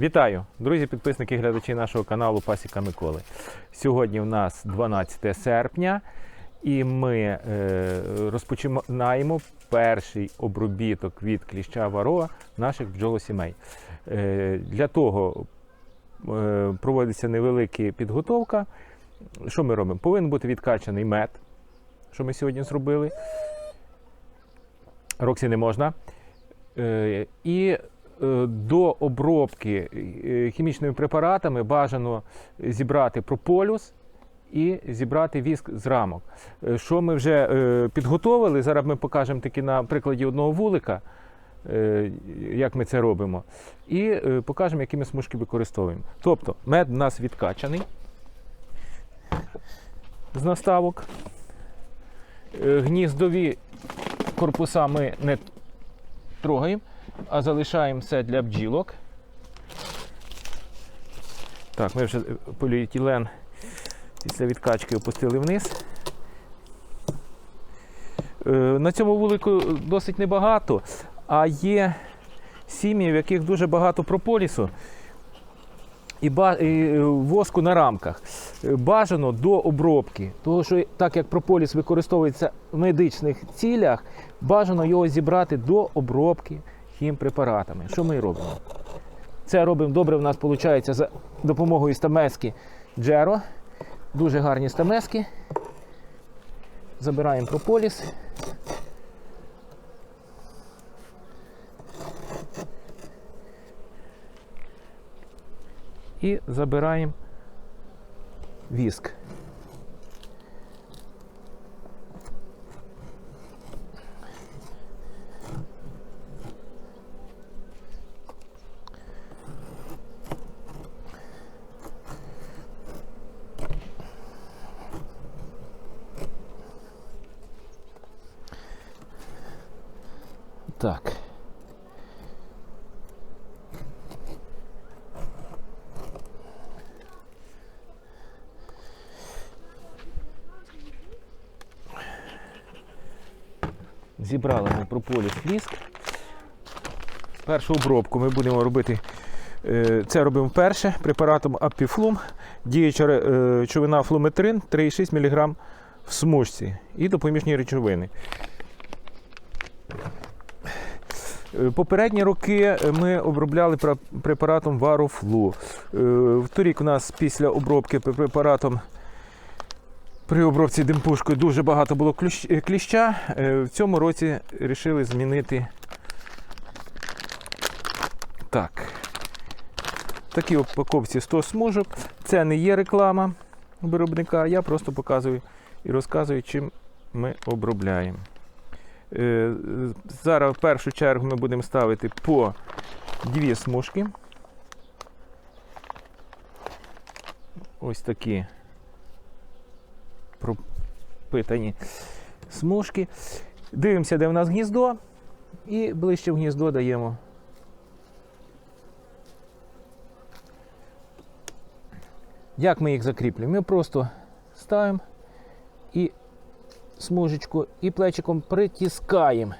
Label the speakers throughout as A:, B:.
A: Вітаю, друзі, підписники і глядачі нашого каналу Пасіка Миколи. Сьогодні в нас 12 серпня, і ми е, розпочинаємо перший обробіток від кліща вароа наших бджолосімей. Е, для того е, проводиться невелика підготовка. Що ми робимо? Повинен бути відкачаний мед, що ми сьогодні зробили. Роксі не можна. Е, і до обробки е, хімічними препаратами бажано зібрати прополюс і зібрати віск з рамок. Е, Що ми вже е, підготовили, зараз ми покажемо таки на прикладі одного вулика, е, як ми це робимо, і е, покажемо, які ми смужки використовуємо. Тобто мед у нас відкачаний з наставок. Е, Гніздові корпуса ми не трогаємо, а залишаємо все для бджілок. Так, ми вже поліетилен після відкачки опустили вниз. Е, На цьому вулику досить небагато, а є сім'ї, в яких дуже багато прополісу і, е, воску на рамках. Е, Бажано до обробки, тому що так як прополіс використовується в медичних цілях, бажано його зібрати до обробки хімпрепаратами. Що ми робимо? Це робимо добре. У нас виходить за допомогою стамески Джеро. Дуже гарні стамески. Забираємо прополіс. І забираємо віск. Так. Зібрали ми прополіс віск. Першу обробку ми будемо робити. е, Це робимо вперше препаратом Апіфлум, діюча е, речовина флуметрин 3,6 мг в смужці і допоміжні речовини. Е, Попередні роки ми обробляли препаратом Варофлу. Е, Вторік у нас після обробки препаратом при обробці димпушкою дуже багато було е, кліща. Е, В цьому році вирішили змінити. Так. В такій упаковці 100 смужок. Це не є реклама виробника. Я просто показую і розказую, чим ми обробляємо. Е, Зараз в першу чергу ми будемо ставити по дві смужки. Ось такі пропитані смужки. Дивимося, де в нас гніздо, і ближче в гніздо даємо. Як ми їх закріплюємо? Ми просто ставимо і смужечку і плечиком притискаємо.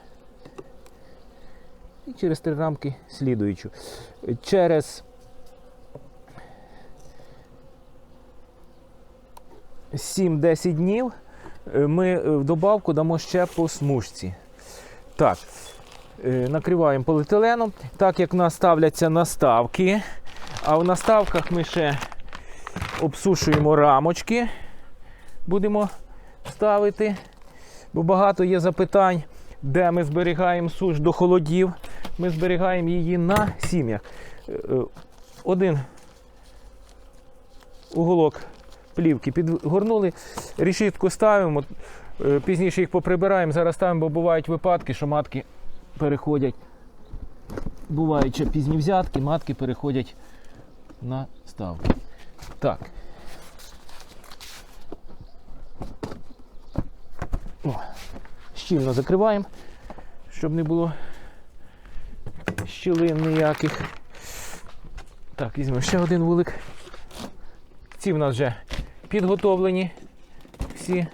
A: І через три рамки слідуючу. Через 7-10 днів е, ми е, в добавку дамо ще по смужці. Так, е, накриваємо поліетиленом. Так як в нас ставляться наставки, а в наставках ми ще обсушуємо рамочки, будемо ставити, бо багато є запитань, де ми зберігаємо суш до холодів. Ми зберігаємо її на сім'ях. Е, е, Один уголок плівки підгорнули, решітку ставимо, е, пізніше їх поприбираємо, зараз ставимо, бо бувають випадки, що матки переходять. Бувають ще пізні взятки, матки переходять на ставки. Так. Щільно закриваємо, щоб не було щілин ніяких. Так, візьмемо ще один вулик. Ці в нас вже підготовлені всі,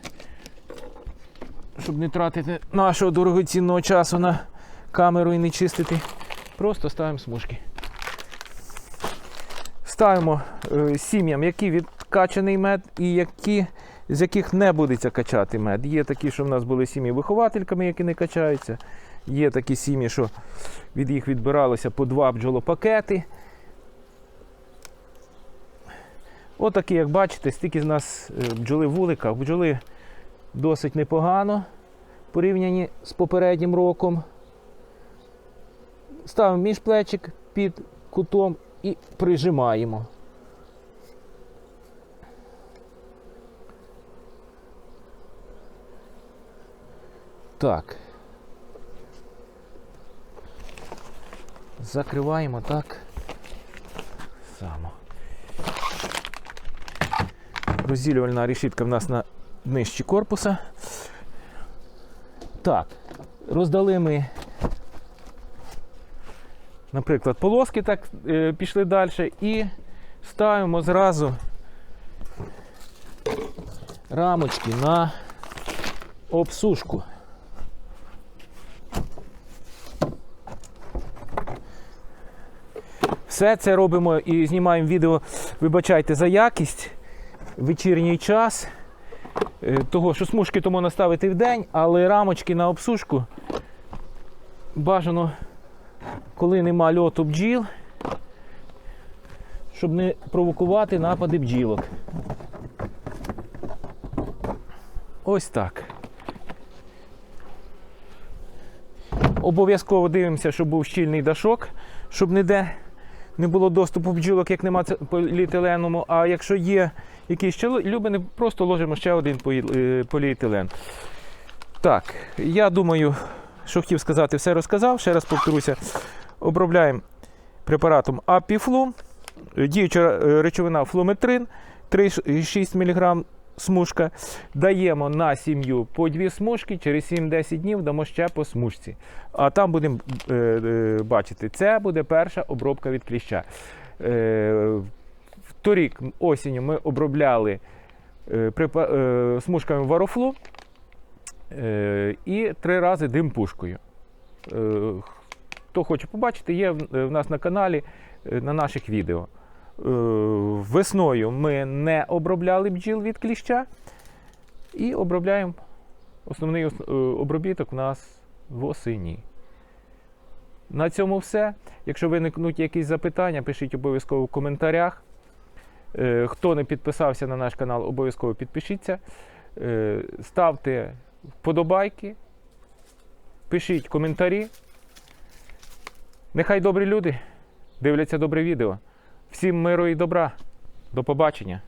A: щоб не тратити нашого дорогоцінного часу на камеру і не чистити. Просто ставимо смужки. ставимо е, сім'ям, які відкачаний мед і які, з яких не будеться качати мед. Є такі, що в нас були сім'ї виховательками, які не качаються. Є такі сім'ї, що від їх відбиралося по два бджолопакети. Отакі, як бачите, стільки з нас е, бджоли вулика. Бджоли досить непогано порівняні з попереднім роком. Ставимо міжплечик під кутом і прижимаємо. Так. Закриваємо так. Само. Розділювальна решітка в нас на днищі корпуса. Так, роздали ми, наприклад, полоски так е, пішли далі і ставимо зразу рамочки на обсушку. Все це робимо і знімаємо відео, вибачайте за якість, вечірній час. Е, Того, що смужки тому наставити в день, але рамочки на обсушку бажано, коли нема льоту бджіл, щоб не провокувати напади бджілок. Ось так. Обов'язково дивимося, щоб був щільний дашок, щоб ніде не було доступу бджілок, як нема поліетиленому. А якщо є якийсь ще любини, просто ложимо ще один е, поліетилен. Так, я думаю, що хотів сказати, все розказав. Ще раз повторюся. Обробляємо препаратом Апіфлум, діюча е, речовина флуметрин, 3,6 мг смужка. Даємо на сім'ю по дві смужки, через 7-10 днів дамо ще по смужці. А там будемо е, е, бачити, це буде перша обробка від кліща. Е, Торік осінню ми обробляли е, препа- е, смужками варофлу е, і три рази дим-пушкою. Е, Хто хоче побачити, є в в нас на каналі е, на наших відео. Е, Весною ми не обробляли бджіл від кліща і обробляємо основний е, обробіток у нас восені. На цьому все. Якщо виникнуть якісь запитання, пишіть обов'язково в коментарях. Е, Хто не підписався на наш канал, обов'язково підпишіться. Ставте вподобайки, пишіть коментарі. Нехай добрі люди дивляться добре відео. Всім миру і добра. До побачення.